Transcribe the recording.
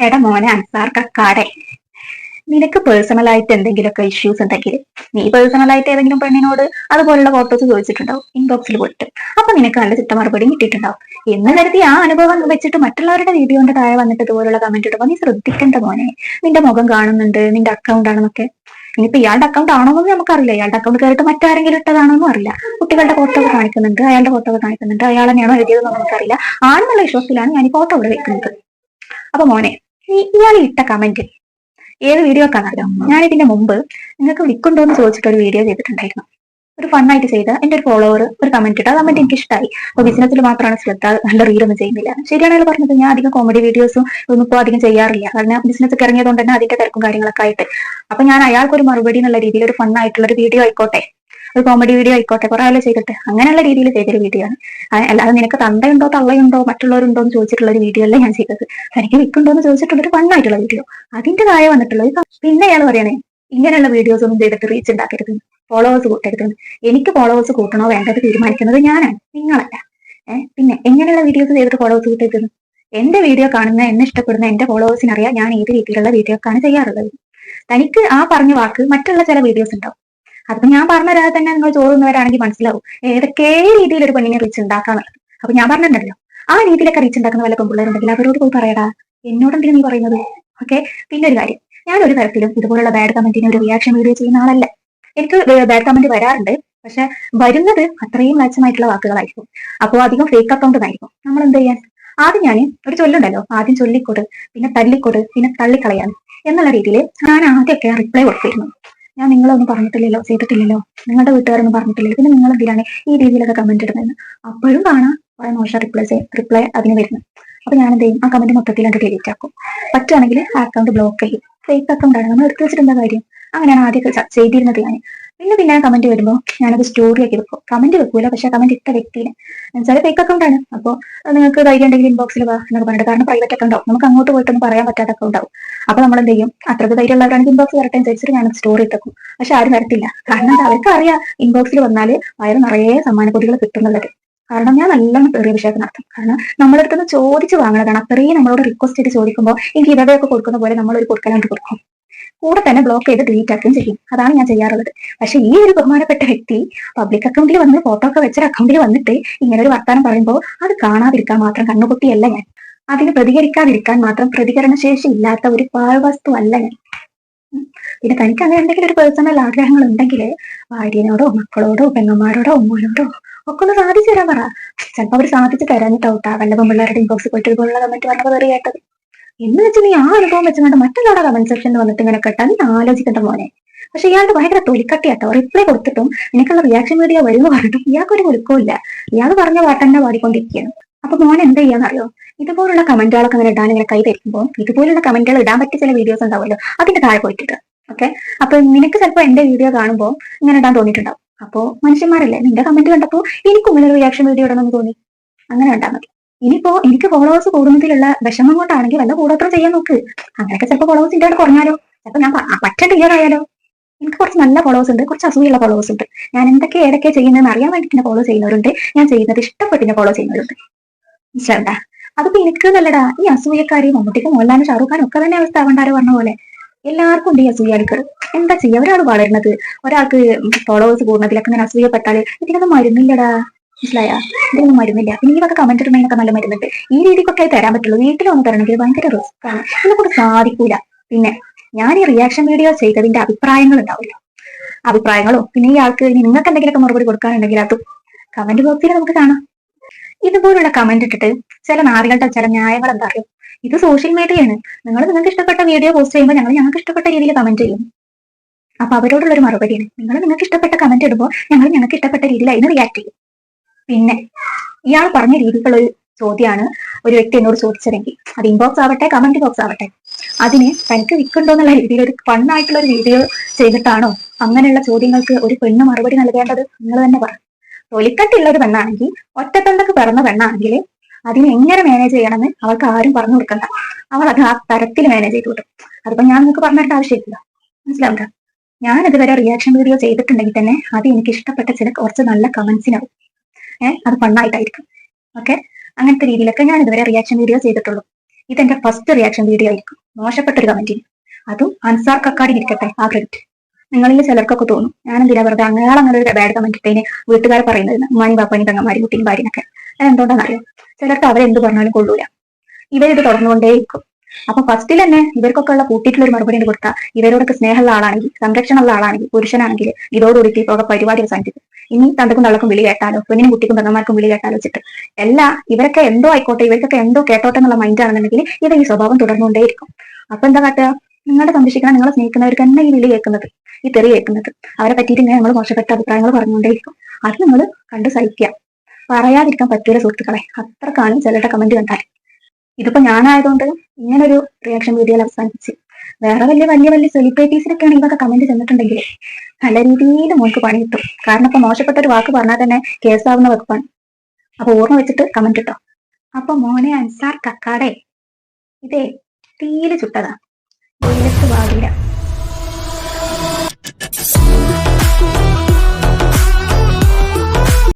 എടാ മോനെ അൻസാർ കക്കാടെ നിനക്ക് പേഴ്സണൽ ആയിട്ട് എന്തെങ്കിലുമൊക്കെ ഇഷ്യൂസ് ഉണ്ടെങ്കിൽ നീ പേഴ്സണൽ ആയിട്ട് ഏതെങ്കിലും പെണ്ണിനോട് അതുപോലുള്ള ഫോട്ടോസ് ചോദിച്ചിട്ടുണ്ടാവും ഇൻബോക്സിൽ പോയിട്ട്. അപ്പൊ നിനക്ക് നല്ല ചിത്ത മറുപടിയും കിട്ടിയിട്ടുണ്ടാവും. എന്ന് കരുതി ആ അനുഭവം വെച്ചിട്ട് മറ്റുള്ളവരുടെ വീഡിയോന്റെ താഴെ വന്നിട്ട് ഇതുപോലുള്ള കമന്റ് ഇടുമ്പോൾ നീ ശ്രദ്ധിക്കേണ്ട മോനെ. നിന്റെ മുഖം കാണുന്നുണ്ട് നിന്റെ അക്കൗണ്ട് ആണെന്നൊക്കെ. ഇനിയിപ്പോ ഇയാളുടെ അക്കൗണ്ട് ആണോ എന്ന് നമുക്കറിയില്ല. ഇയാളുടെ അക്കൗണ്ട് കയറിയിട്ട് മറ്റാരെങ്കിലും ഇട്ടതാണോന്നും അറിയില്ല. കുട്ടികളുടെ ഫോട്ടോ കാണിക്കുന്നുണ്ട് അയാളുടെ ഫോട്ടോ കാണിക്കുന്നുണ്ട് അയാളെന്നെയാണോ എഴുതിയതെന്ന് നമുക്കറിയില്ല. ആണെന്നുള്ള വിശ്വാസത്തിലാണ് ഞാൻ ഈ ഫോട്ടോ ഇവിടെ വെക്കുന്നത്. അപ്പൊ മോനെ ഇയാൾ ഇട്ട കമന്റ് ഏത് വീഡിയോ ഒക്കെ ഞാൻ ഇതിന്റെ മുമ്പ് നിങ്ങൾക്ക് വിൽക്കുണ്ടോ എന്ന് ചോദിച്ചിട്ട് ഒരു വീഡിയോ ചെയ്തിട്ടുണ്ടായിരുന്നു. ഒരു ഫണ്ണായിട്ട് ചെയ്ത എന്റെ ഒരു ഫോളോവർ ഒരു കമന്റ് ഇട്ട. കമന്റ് എനിക്ക് ഇഷ്ടമായി അപ്പൊ ബിസിനസ്സിൽ മാത്രമാണ് ശ്രദ്ധ നല്ല റീലൊന്നും ചെയ്യുന്നില്ല. ശരിയാണല്ലോ പറഞ്ഞത് ഞാൻ അധികം കോമഡി വീഡിയോസും ഒന്നും ഇപ്പോൾ അധികം ചെയ്യാറില്ല. കാരണം ബിസിനസ് ഇറങ്ങിയതുകൊണ്ട് തന്നെ അതിന്റെ തിരക്കും കാര്യങ്ങളൊക്കെ ആയിട്ട്. അപ്പൊ ഞാൻ അയാൾക്കൊരു മറുപടി എന്നുള്ള രീതിയിൽ ഒരു ഫണ്ണായിട്ടുള്ള ഒരു വീഡിയോ ആയിക്കോട്ടെ. ഒരു കോമഡി വീഡിയോ ആയിക്കോട്ടെ കുറെ ആളെ ചെയ്തിട്ട്. അങ്ങനെയുള്ള രീതിയിൽ ചെയ്തൊരു വീഡിയോ ആണ്. അല്ലാതെ നിനക്ക് തന്തയുണ്ടോ തള്ളയുണ്ടോ മറ്റുള്ളവരുണ്ടോ എന്ന് ചോദിച്ചിട്ടുള്ള ഒരു വീഡിയോ അല്ല ഞാൻ ചെയ്തത്. തനിക്ക് വിൽക്കുണ്ടോ എന്ന് ചോദിച്ചിട്ടുള്ള ഒരു ഫണ്ണായിട്ടുള്ള വീഡിയോ അതിന്റെ താഴെ വന്നിട്ടുള്ള ഒരു പിന്നെ അയാൾ പറയണേ ഇങ്ങനെയുള്ള വീഡിയോസ് ഒന്നും ചെയ്തിട്ട് റീച്ച് ഉണ്ടാക്കരുത്. ഫോളോവേഴ്സ് കൂട്ടരുത്. എനിക്ക് ഫോളോവേഴ്സ് കൂട്ടണോ വേണ്ടത് തീരുമാനിക്കുന്നത് ഞാനാണ് നിങ്ങളല്ല. ഏഹ് പിന്നെ എങ്ങനെയുള്ള വീഡിയോസ് ചെയ്തിട്ട് ഫോളോവേഴ്സ് കൂട്ടരുത്? എന്റെ വീഡിയോ കാണുന്ന എന്നെ ഇഷ്ടപ്പെടുന്ന എന്റെ ഫോളോവേഴ്സിനറിയാം ഞാൻ ഏത് രീതിയിലുള്ള വീഡിയോ ആണ് ചെയ്യാറുള്ളത്. തനിക്ക് ആ പറഞ്ഞ വാക്ക് മറ്റുള്ള ചില വീഡിയോസ് ഉണ്ടാവും. അതിപ്പോ ഞാൻ പറഞ്ഞ ഒരാൾ തന്നെ നിങ്ങൾ ചോറുന്നവരാണെങ്കിൽ മനസ്സിലാവും. ഏതൊക്കെ രീതിയിൽ ഒരു പെണ്ണിനെ റീച്ച് ഉണ്ടാക്കാന്നുള്ളത് അപ്പൊ ഞാൻ പറഞ്ഞിട്ടുണ്ടല്ലോ ആ രീതിയിലൊക്കെ റീച്ച് ഉണ്ടാക്കുന്ന വല്ല പെൺപിള്ളേരുണ്ടെങ്കിൽ അവരോട് പോയി പറയടാ എന്നോട് എന്തിനാ നീ പറയുന്നത്? ഓക്കെ പിന്നെ ഒരു കാര്യം ഞാൻ ഒരു തരത്തിലും ഇതുപോലുള്ള ബാഡ് കമന്റിന് ഒരു റിയാക്ഷൻ വീഡിയോ ചെയ്യുന്ന ആളല്ല. എനിക്ക് ബാഡ് കമന്റ് വരാറുണ്ട് പക്ഷെ വരുന്നത് അത്രയും മെച്ചമായിട്ടുള്ള വാക്കുകളായിരിക്കും. അപ്പോൾ അധികം ഫേക്ക് അക്കൗണ്ട് ആയിരിക്കും. നമ്മൾ എന്ത് ചെയ്യാൻ? ആദ്യം ഞാൻ ഒരു ചൊല്ലുണ്ടല്ലോ ആദ്യം ചൊല്ലിക്കൊട് പിന്നെ തല്ലിക്കൊട് പിന്നെ തള്ളിക്കളയാൻ എന്നുള്ള രീതിയിൽ ഞാൻ ആദ്യമൊക്കെ റിപ്ലൈ കൊടുത്തിരുന്നു. ഞാൻ നിങ്ങളൊന്നും പറഞ്ഞിട്ടില്ലല്ലോ ചെയ്തിട്ടില്ലല്ലോ. നിങ്ങളുടെ വീട്ടുകാരൊന്നും പറഞ്ഞിട്ടില്ലല്ലോ. പിന്നെ നിങ്ങൾ എന്തിനാണ് ഈ രീതിയിലൊക്കെ കമന്റ് ഇടുന്നതെന്ന് അപ്പോഴും കാണാം കുറെ മോശം റിപ്ലൈ റിപ്ലൈ അതിന് വരുന്നു അപ്പൊ ഞാൻ എന്ത് ആ കമന്റ് മൊത്തത്തിൽ അത് ഡിലീറ്റ് ആക്കും. പറ്റുകയാണെങ്കിൽ അക്കൗണ്ട് ബ്ലോക്ക് ചെയ്യും. ഫേക്ക് അക്കൗണ്ട് ആണ്. നമ്മൾ എടുത്തു വെച്ചിട്ട് കാര്യം? അങ്ങനെയാണ് ആദ്യമൊക്കെ ചെയ്തിരുന്നത് ഞാൻ പിന്നെ പിന്നെ കമന്റ് വരുമ്പോൾ ഞാനത് സ്റ്റോറി ആക്കി വെക്കും. കമന്റ് വെക്കൂല പക്ഷെ കമന്റ് ഇട്ട വ്യക്തിനെ. എന്നുവെച്ചാൽ ഫേക്ക് അക്കൗണ്ട് ആണ്. അപ്പോൾ നിങ്ങൾക്ക് ധൈര്യം ഉണ്ടെങ്കിൽ ഇൻബോക്സിൽ എന്നൊക്കെ പറഞ്ഞിട്ട് കാരണം പ്രൈവറ്റ് അക്കൗണ്ട് ആവും. നമുക്ക് അങ്ങോട്ട് പോയിട്ടൊന്നും പറയാൻ പറ്റാത്ത അക്കൗണ്ട് ആവും. അപ്പൊ നമ്മൾ എന്ത് ചെയ്യും? അത്രയ്ക്ക് ധൈര്യമുള്ളവരാണെങ്കിൽ ഇൻബോക്സ് വരട്ടെ എന്ന് വിചാരിച്ചിട്ട് ഞാൻ സ്റ്റോറി ഇട്ടേക്കും. പക്ഷെ ആരും വരത്തില്ല. കാരണം അവർക്ക് അറിയാം ഇൻബോക്സിൽ വന്നാൽ വയറ് നിറയെ സമ്മാനപ്പൊടികൾ കിട്ടുന്നുള്ളത്. കാരണം ഞാൻ നല്ലോണം പേറിയ വിഷയത്തിൽ നടത്തും. കാരണം നമ്മുടെ അടുത്ത് നിന്ന് ചോദിച്ച് വാങ്ങണതാണ്. അത്രയും നമ്മളോട് റിക്വസ്റ്റ് ചെയ്ത് ചോദിക്കുമ്പോൾ എനിക്ക് ഇതവയൊക്കെ കൊടുക്കുന്ന പോലെ നമ്മളൊരു ഒരു കൊടുക്കലാണ്ട് കൊടുക്കും. കൂടെ തന്നെ ബ്ലോക്ക് ചെയ്ത് ഡിലീറ്റ് ആക്കുകയും ചെയ്യും. അതാണ് ഞാൻ ചെയ്യാറുള്ളത്. പക്ഷെ ഈ ഒരു ബഹുമാനപ്പെട്ട വ്യക്തി പബ്ലിക് അക്കൗണ്ടിൽ വന്ന് ഫോട്ടോ ഒക്കെ വെച്ചൊരു അക്കൗണ്ടിൽ വന്നിട്ട് ഇങ്ങനെ ഒരു വർത്താനം പറയുമ്പോൾ അത് കാണാതിരിക്കാൻ മാത്രം കണ്ണുകുട്ടിയല്ല ഞാൻ. അതിന് പ്രതികരിക്കാതിരിക്കാൻ മാത്രം പ്രതികരണ ശേഷി ഇല്ലാത്ത ഒരു പാഴ്വസ്തു അല്ല ഞാൻ. പിന്നെ തനിക്ക് അങ്ങനെ എന്തെങ്കിലും ഒരു പേഴ്സണൽ ആഗ്രഹങ്ങൾ ഉണ്ടെങ്കിൽ ഭാര്യനോടോ മക്കളോടോ പെങ്ങന്മാരോടോ ഉമ്മനോടോ ഒക്കെ ഒന്ന് സാധിച്ചു തരാൻ പറ. ചിലപ്പോൾ അവർ സാധിച്ചു തരാനിട്ടാവട്ടാ വല്ല പിള്ളേരുടെ ഇൻബോക്സ് പോയിട്ട് ഇതുപോലുള്ള കമന്റ് പറഞ്ഞത് കേട്ടത് എന്ന് വെച്ച് നീ ആ അനുഭവം വെച്ചുകൊണ്ട് മറ്റുള്ളവരുടെ കമന്റ് സെക്ഷനിൽ വന്നിട്ട് ഇങ്ങനെ കേട്ടാ നീ ആലോചിക്കേണ്ട മോനെ. പക്ഷെ ഇയാളുടെ ഭയങ്കര തൊലിക്കട്ടിയാട്ടോ. റിപ്ലൈ കൊടുത്തിട്ടും എനിക്കുള്ള റിയാക്ഷൻ വീഡിയോ വരുമെന്ന് പറഞ്ഞിട്ടും ഇയാൾക്കൊരു കുലുക്കമില്ല ഇയാൾ പറഞ്ഞ പാട്ട് തന്നെ പാടിക്കൊണ്ടിരിക്കുകയാണ് അപ്പൊ മോൻ എന്ത് ചെയ്യാന്നറിയോ? ഇതുപോലുള്ള കമന്റുകളൊക്കെ ഇങ്ങനെ ഇടാൻ ഇങ്ങനെ കൈ തരുമ്പോൾ ഇതുപോലുള്ള കമന്റുകൾ ഇടാൻ പറ്റിയ ചില വീഡിയോസ് ഉണ്ടാവുമല്ലോ അതിന്റെ താഴെ പോയിട്ടിട്ട്. ഓക്കെ അപ്പൊ നിനക്ക് ചിലപ്പോൾ എന്റെ വീഡിയോ കാണുമ്പോൾ ഇങ്ങനെ ഇടാൻ തോന്നിയിട്ടുണ്ടാവും. അപ്പോ മനുഷ്യന്മാരല്ലേ? നിന്റെ കമന്റ് കണ്ടപ്പോ എനിക്കും ഇങ്ങനെ റിയാക്ഷൻ വീഡിയോ ഇടണമെന്ന് തോന്നി. അങ്ങനെ ഉണ്ടാ മതി. ഇനിയിപ്പോ എനിക്ക് ഫോളോവേഴ്സ് കൂടുന്നതിലുള്ള വിഷമം കൊണ്ടാണെങ്കിൽ വല്ല കൂടോത്രം ചെയ്യാൻ നോക്ക്. അങ്ങനെയൊക്കെ ചിലപ്പോൾ ഫോളോവേഴ്സ് ഇന്റെ കുറഞ്ഞാലോ? ചിലപ്പോൾ ഞാൻ പറ്റ ക്ലിയർ ആയാലോ? എനിക്ക് കുറച്ച് നല്ല ഫോളോവേഴ്സ് ഉണ്ട് കുറച്ച് അസൂയുള്ള ഫോളോവേഴ്സ് ഉണ്ട്. ഞാൻ എന്തൊക്കെ ഏതൊക്കെ ചെയ്യുന്നതെന്ന് അറിയാൻ വേണ്ടിയിട്ട് എന്നെ ഫോളോ ചെയ്യുന്നവരുണ്ട്. ഞാൻ ചെയ്യുന്നത് ഇഷ്ടപ്പെട്ട് ഫോളോ ചെയ്യുന്നവരുണ്ട്. മനസ്സിലാവണ്ട അതിപ്പോ എനിക്ക് നല്ലടാ ഈ അസൂയക്കാരി മമ്മൂട്ടിക്ക് മോഹൻലാലും ഷാറൂഖ് ഒക്കെ തന്നെ അവസ്ഥ ആവണ്ടാരോ പറഞ്ഞ പോലെ. എല്ലാവർക്കും ഉണ്ട് ഈ അസൂയാലിക്കർ എന്താ ചെയ്യാ? ഒരാൾ വളരുന്നത്. ഒരാൾക്ക് ഫോളോവേഴ്സ് കൂടുന്നതിലൊക്കെ ഇങ്ങനെ അസൂയപ്പെട്ടാൽ ഇതിനൊന്നും മരുന്നില്ലടാ. മനസ്സിലായ? ഇതിനൊന്നും മരുന്നില്ല. പിന്നെ ഈ വക കമന്റ് ഇടുന്നതിനൊക്കെ നല്ല മരുന്നുണ്ട്. ഈ രീതിക്കൊക്കെ തരാൻ പറ്റുള്ളൂ. വീട്ടിൽ വന്ന് തരണമെങ്കിൽ ഭയങ്കര റിസ്ക് ആണ്. എന്നെ കൊണ്ട് സാധിക്കൂല. പിന്നെ ഞാൻ ഈ റിയാക്ഷൻ വീഡിയോ ചെയ്തതിന്റെ അഭിപ്രായങ്ങൾ ഉണ്ടാവില്ല. അഭിപ്രായങ്ങളോ? പിന്നെ ഈ ആൾക്ക് ഇനി നിങ്ങൾക്ക് എന്തെങ്കിലുമൊക്കെ മറുപടി കൊടുക്കാനുണ്ടെങ്കിൽ അതും കമന്റ് ബോക്സിൽ നമുക്ക് കാണാം. ഇതുപോലുള്ള കമന്റ് ഇട്ടിട്ട് ചില നാറികളുടെ ചില ന്യായങ്ങൾ എന്താ അറിയും? ഇത് സോഷ്യൽ മീഡിയയാണ് നിങ്ങൾ നിങ്ങൾക്ക് ഇഷ്ടപ്പെട്ട വീഡിയോ പോസ്റ്റ് ചെയ്യുമ്പോൾ ഞങ്ങൾ ഞങ്ങൾക്ക് ഇഷ്ടപ്പെട്ട രീതിയിൽ കമന്റ് ചെയ്യും. അപ്പൊ അവരോടുള്ള ഒരു മറുപടിയാണ്. നിങ്ങൾ നിങ്ങൾക്ക് ഇഷ്ടപ്പെട്ട കമന്റ് ഇടുമ്പോൾ ഞങ്ങൾ ഞങ്ങൾക്ക് ഇഷ്ടപ്പെട്ട രീതിയിൽ അതിന് റിയാക്ട് ചെയ്യും. പിന്നെ ഇയാൾ പറഞ്ഞ രീതിക്കുള്ള ചോദ്യമാണ് ഒരു വ്യക്തി എന്നോട് ചോദിച്ചതെങ്കിൽ. അത് ഇൻബോക്സ് ആവട്ടെ കമന്റ് ബോക്സ് ആവട്ടെ. അതിന് തനിക്ക് വിൽക്കുണ്ടോ എന്നുള്ള രീതിയിൽ ഒരു ഫണ്ണായിട്ടുള്ള ഒരു വീഡിയോ ചെയ്തിട്ടാണോ അങ്ങനെയുള്ള ചോദ്യങ്ങൾക്ക് ഒരു പെണ്ണ് മറുപടി നൽകേണ്ടത്? നിങ്ങൾ തന്നെ പറ. തൊലിക്കട്ടുള്ള ഒരു പെണ്ണാണെങ്കിൽ ഒറ്റത്തണ്ടക്ക് പിറന്ന പെണ്ണാണെങ്കിൽ അതിനെ എങ്ങനെ മാനേജ് ചെയ്യണമെന്ന് അവൾക്ക് ആരും പറഞ്ഞു കൊടുക്കണ്ട. അവൾ അത് ആ തരത്തിൽ മാനേജ് ചെയ്തു കൊടുക്കും അതിപ്പോ ഞാൻ നിങ്ങൾക്ക് പറഞ്ഞിട്ട് ആവശ്യമില്ല മനസ്സിലാവുക ഞാൻ ഇതുവരെ റിയാക്ഷൻ വീഡിയോ ചെയ്തിട്ടുണ്ടെങ്കിൽ തന്നെ അത് എനിക്ക് ഇഷ്ടപ്പെട്ട ചില കുറച്ച് നല്ല കമന്റ്സിനാവും ഏഹ് അത് ഫണ്ണായിട്ടായിരിക്കും ഓക്കെ അങ്ങനത്തെ രീതിയിലൊക്കെ ഞാൻ ഇതുവരെ റിയാക്ഷൻ വീഡിയോ ചെയ്തിട്ടുള്ളൂ. ഇതെന്റെ ഫസ്റ്റ് റിയാക്ഷൻ വീഡിയോ ആയിരിക്കും. മോശപ്പെട്ടൊരു കമന്റിന് അതും അൻസാർ കക്കാടി ഇരിക്കട്ടെ ആ ക്രെഡിറ്റ് നിങ്ങളിൽ ചിലർക്കൊക്കെ തോന്നും. ഞാൻ എന്തിനാ വെറുതെ അങ്ങനെ അങ്ങനെ ഒരു ബാഡ് കമന്റ് ഇട്ടതിന് വീട്ടുകാർ പറയുന്നത് ഉമ്മാനി പാപ്പാനി പെങ്ങന്മാരി കുട്ടിയും ഭാര്യനൊക്കെ എന്തുകൊണ്ടാണെന്നറിയോ ചിലർക്ക് അവരെന്ത് പറഞ്ഞാലും കൊള്ളൂല. ഇവരിത് തുടർന്നുകൊണ്ടേയിരിക്കും. അപ്പൊ ഫസ്റ്റിൽ തന്നെ ഇവർക്കൊക്കെ ഉള്ള കൂട്ടിയിട്ടുള്ള ഒരു മറുപടി കൊടുത്താൽ ഇവരോടൊക്കെ സ്നേഹമുള്ള ആളാണെങ്കിൽ സംരക്ഷണമുള്ള ആളാണെങ്കിൽ പുരുഷനാണെങ്കിൽ ഇതോടുകൂടി ഇപ്പൊ പരിപാടി അവസാനിപ്പിക്കും. ഇനി തന്തക്കും തള്ളക്കും വിളി കേട്ടാലോ? പെണ്ണിനും കുട്ടിക്കും പെണ്ണന്മാർക്കും വിളി കേട്ടാലോ വെച്ചിട്ട്. അല്ല ഇവരൊക്കെ എന്തോ ആയിക്കോട്ടെ ഇവർക്കൊക്കെ എന്തോ കേട്ടോട്ടെ എന്നുള്ള മൈൻഡ് ആണെന്നുണ്ടെങ്കിൽ ഇത് ഈ സ്വഭാവം തുടർന്നുകൊണ്ടേയിരിക്കും. അപ്പൊ എന്താ കാട്ടുക നിങ്ങളുടെ സംരക്ഷിക്കണം നിങ്ങളെ സ്നേഹിക്കുന്നവർക്ക് തന്നെ ഈ വിളി കേൾക്കുന്നത് ഈ തെറി കേൾക്കുന്നത്. അവരെ പറ്റിയിട്ട് ഇങ്ങനെ നമ്മൾ മോശപ്പെട്ട അഭിപ്രായങ്ങൾ പറഞ്ഞുകൊണ്ടേയിരിക്കും. അത് നിങ്ങൾ കണ്ട് സഹിക്കുക. പറയാതിരിക്കാൻ പറ്റൂല സുഹൃത്തുക്കളെ. അത്രക്കാണ് ചിലരുടെ കമന്റ് കണ്ടാൽ ഇതിപ്പോ ഞാനായതുകൊണ്ട് ഇങ്ങനൊരു റിയാക്ഷൻ വീഡിയോയിൽ അവസാനിപ്പിച്ച്. വേറെ വലിയ വലിയ വലിയ സെലിബ്രിറ്റീസിനൊക്കെയാണ് ഇതൊക്കെ കമന്റ് ചെന്നിട്ടുണ്ടെങ്കിൽ നല്ല രീതിയിൽ മോൾക്ക് പണി കിട്ടും. കാരണം ഇപ്പൊ മോശപ്പെട്ട ഒരു വാക്ക് പറഞ്ഞാൽ തന്നെ കേസാവുന്ന വെപ്പാണ് അപ്പൊ ഓർമ്മ വെച്ചിട്ട് കമന്റ് ഇട്ടോ. അപ്പൊ മോനെ അൻസാർ കക്കാടെ ഇതേ തീയിൽ ചുട്ടതാ. വെയിലത്ത് പാടില്ല